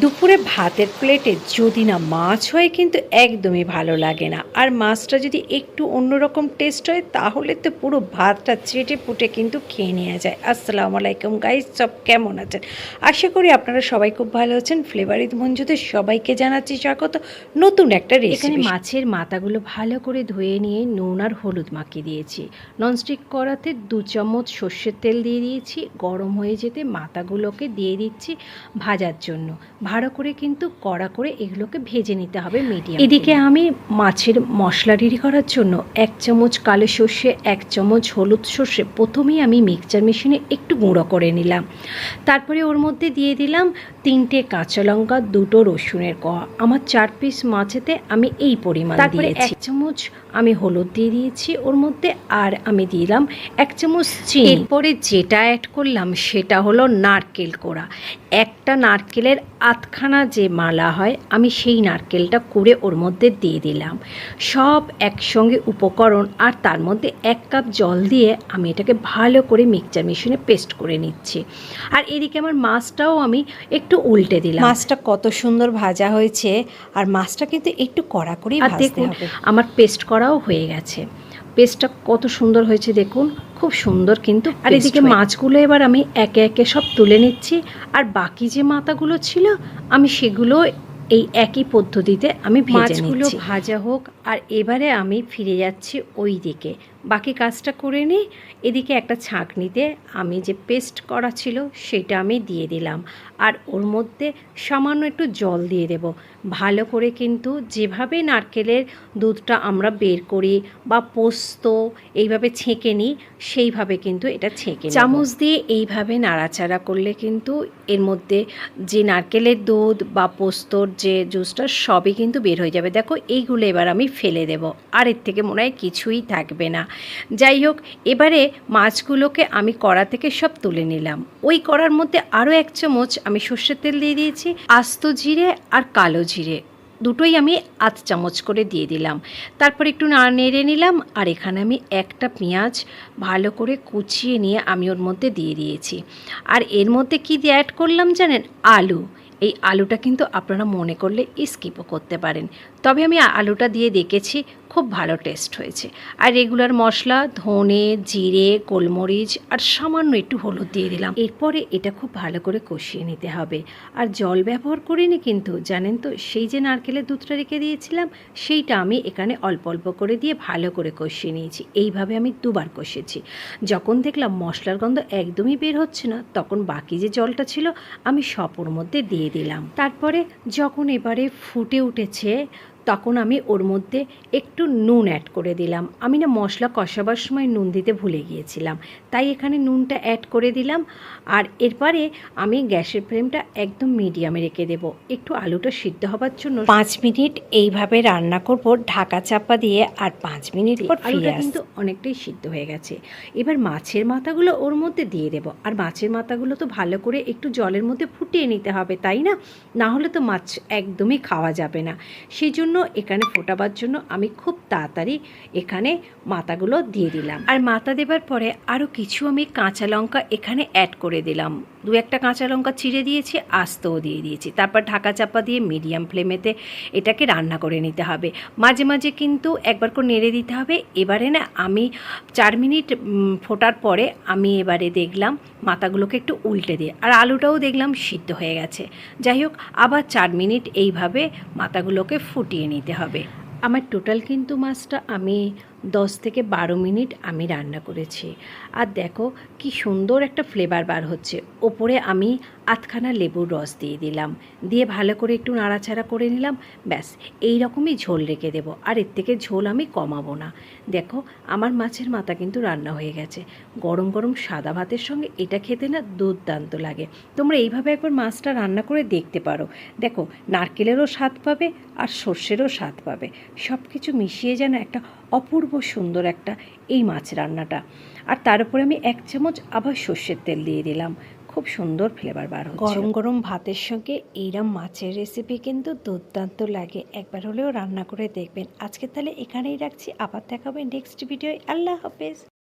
দুপুরে ভাতের প্লেটে যদি না মাছ হয় কিন্তু একদমই ভালো লাগে না। আর মাছটা যদি একটু অন্যরকম টেস্ট হয় তাহলে তো পুরো ভাতটা চেটে পুটে কিন্তু খেয়ে নেওয়া যায়। আসসালামু আলাইকুম গাইজ সব কেমন আছেন? আশা করি আপনারা সবাই খুব ভালো আছেন। ফ্লেভারিত মঞ্জুতে সবাইকে জানাচ্ছি স্বাগত। নতুন একটা এখানে রেসিপি মাছের মাথাগুলো ভালো করে ধুয়ে নিয়ে নুন আর হলুদ মাখিয়ে দিয়েছি। ননস্টিক করাতে দু চামচ সর্ষের তেল দিয়ে দিয়েছি। গরম হয়ে যেতে মাথাগুলোকে দিয়ে দিচ্ছি ভাজার জন্য। ভালো করে কিন্তু কড়া করে এগুলোকে ভেজে নিতে হবে মিডিয়াম এদিকে আমি মাছের মশলা রেডি করার জন্য এক চামচ কালো সর্ষে এক চামচ হলুদ সর্ষে প্রথমেই আমি মিক্সচার মেশিনে একটু গুঁড়ো করে নিলাম। তারপরে ওর মধ্যে দিয়ে দিলাম তিনটে কাঁচা লঙ্কা দুটো রসুনের কোয়া। আমার চার পিস মাছেতে আমি এই পরিমাণ তারপরে এক চামচ আমি হলুদ দিয়ে দিয়েছি ওর মধ্যে আর আমি দিলাম এক চামচ চিনি। এরপরে যেটা অ্যাড করলাম সেটা হলো নারকেল কোড়া। একটা নারকেলের আধখানা যে মালা হয় আমি সেই নারকেলটা কুড়ে ওর মধ্যে দিয়ে দিলাম। সব একসঙ্গে উপকরণ আর তার মধ্যে এক কাপ জল দিয়ে আমি এটাকে ভালো করে মিক্সচার মেশিনে পেস্ট করে নিচ্ছি। আর এদিকে আমার মাছটাও আমি একটু উল্টে দিলাম। মাছটা কত সুন্দর ভাজা হয়েছে আর মাছটা কিন্তু একটু কড়া করেই আর দেখুন আমার পেস্ট করাও হয়ে গেছে। পেস্টটা কত সুন্দর হয়েছে দেখুন খুব সুন্দর কিন্তু। আর এদিকে মাছগুলো এবার আমি একে একে সব তুলে নিচ্ছি। আর বাকি যে মাথাগুলো ছিল আমি সেগুলো এই একই পদ্ধতিতে আমি ভেজে মাছগুলো ভাজা হোক আর এবারে আমি ফিরে যাচ্ছি ওই দিকে। বাকি কাজটা করে নিই, এদিকে একটা ছাঁকনিতে আমি যে পেস্ট করা ছিল সেটা আমি দিয়ে দিলাম। আর ওর মধ্যে সামান্য একটু জল দিয়ে দেব। ভালো করে কিন্তু যেভাবে নারকেলের দুধটা আমরা বের করি বা পোস্ত এইভাবে ছেঁকে নিই, সেইভাবে কিন্তু এটা ছেঁকে চামচ দিয়ে এইভাবে নাড়াচাড়া করলে কিন্তু এর মধ্যে যে নারকেলের দুধ বা পোস্তর যে জুসটা সবই কিন্তু বের হয়ে যাবে। দেখো, এইগুলো এবার আমি ফেলে দেব। আর এর থেকে মনে হয় কিছুই থাকবে না। যাই হোক, এবারে মাছগুলোকে আমি কড়া থেকে সব তুলে নিলাম। ওই কড়ার মধ্যে আরও এক চামচ আমি সর্ষের তেল দিয়ে দিয়েছি, আস্ত জিরে আর কালো জিরে। দুটোই আমি আধ চামচ করে দিয়ে দিলাম। তারপর একটু না নেড়ে নিলাম আর এখানে আমি একটা পেঁয়াজ ভালো করে কুচিয়ে নিয়ে আমি ওর মধ্যে দিয়ে দিয়েছি। আর এর মধ্যে কি দিয়ে অ্যাড করলাম জানেন? আলু। এই আলুটা কিন্তু আপনারা মনে করলে স্কিপও করতে পারেন। তবে আমি আলুটা দিয়ে দেখেছি খুব ভালো টেস্ট হয়েছে। আর রেগুলার মশলা, ধনে, জিরে, গোলমরিচ আর সামান্য একটু হলুদ দিয়ে দিলাম। এরপরে এটা খুব ভালো করে কষিয়ে নিতে হবে। আর জল ব্যবহার করিনি কিন্তু, জানেন তো, সেই যে নারকেলের দুধটা রেখে দিয়েছিলাম, সেইটা আমি এখানে অল্প অল্প করে দিয়ে ভালো করে কষিয়ে নিয়েছি। এইভাবে আমি দুবার কষেছি। যখন দেখলাম মশলার গন্ধ একদমই বের হচ্ছে না, তখন বাকি যে জলটা ছিল, আমি সপর মধ্যে দিয়ে দিলাম। তারপরে যখন এবারে ফুটে উঠেছে তখন আমি ওর মধ্যে একটু নুন অ্যাড করে দিলাম। আমি না মশলা কষাবার সময় নুন দিতে ভুলে গিয়েছিলাম। তাই এখানে নুনটা অ্যাড করে দিলাম। আর এরপরে আমি গ্যাসের ফ্লেমটা একদম মিডিয়ামে রেখে দেবো। একটু আলুটা সিদ্ধ হবার জন্য পাঁচ মিনিট এইভাবে রান্না করব। ঢাকা চাপা দিয়ে আর পাঁচ মিনিট পর আলুটা কিন্তু অনেকটাই সিদ্ধ হয়ে গেছে। এবার মাছের মাথাগুলো ওর মধ্যে দিয়ে দেবো। আর মাছের মাথাগুলো তো ভালো করে একটু জলের মধ্যে ফুটিয়ে নিতে হবে তাই না? না হলে তো মাছ একদমই খাওয়া যাবে না। সেই জন্য এখানে ফোটাবার জন্য আমি খুব তাড়াতাড়ি এখানে মাথাগুলো দিয়ে দিলাম। আর মাথা দেবার পরে আরও কিছু আমি কাঁচা লঙ্কা এখানে অ্যাড করে দিলাম। দু একটা কাঁচা লঙ্কা চিড়ে দিয়েছি, আস্তও দিয়ে দিয়েছি। তারপর ঢাকা চাপা দিয়ে মিডিয়াম ফ্লেমেতে এটাকে রান্না করে নিতে হবে। মাঝে মাঝে কিন্তু একবার করে নেড়ে দিতে হবে। এবারে না আমি চার মিনিট ফোটার পরে আমি এবারে দেখলাম মাথাগুলোকে একটু উল্টে দিয়ে, আর আলুটাও দেখলাম সিদ্ধ হয়ে গেছে। যাই হোক, আবার চার মিনিট এইভাবে মাথাগুলোকে ফুটিয়ে নিতে হবে। আমার টোটাল কিন্তু মাছটা আমি দশ থেকে বারো মিনিট আমি রান্না করেছি। আর দেখো কি সুন্দর একটা ফ্লেভার বার হচ্ছে। ওপরে আমি আধখানা লেবুর রস দিয়ে দিলাম। দিয়ে ভালো করে একটু নাড়াচাড়া করে নিলাম। ব্যাস, এই রকমই ঝোল রেখে দেবো। আর এর থেকে ঝোল আমি কমাবো না। দেখো, আমার মাছের মাথা কিন্তু রান্না হয়ে গেছে। গরম গরম সাদা ভাতের সঙ্গে এটা খেতে না দুর্দান্ত লাগে। তোমরা এইভাবে একবার মাছটা রান্না করে দেখতে পারো। দেখো, নারকেলেরও স্বাদ পাবে আর সর্ষেরও স্বাদ পাবে। সব কিছু মিশিয়ে যেন একটা অপূর্ব সুন্দর একটা এই মাছ রান্নাটা। আর তার উপরে আমি এক চামচ আবার সর্ষের তেল দিয়ে দিলাম। খুব সুন্দর ফ্লেভার বার হচ্ছে। গরম গরম ভাতের সঙ্গে এইরকম মাছের রেসিপি কিন্তু দুর্দান্ত লাগে। একবার হলেও রান্না করে দেখবেন। আজকে তাহলে এখানেই রাখছি। আবার দেখাবেন নেক্সট ভিডিও আল্লাহ হাফেজ।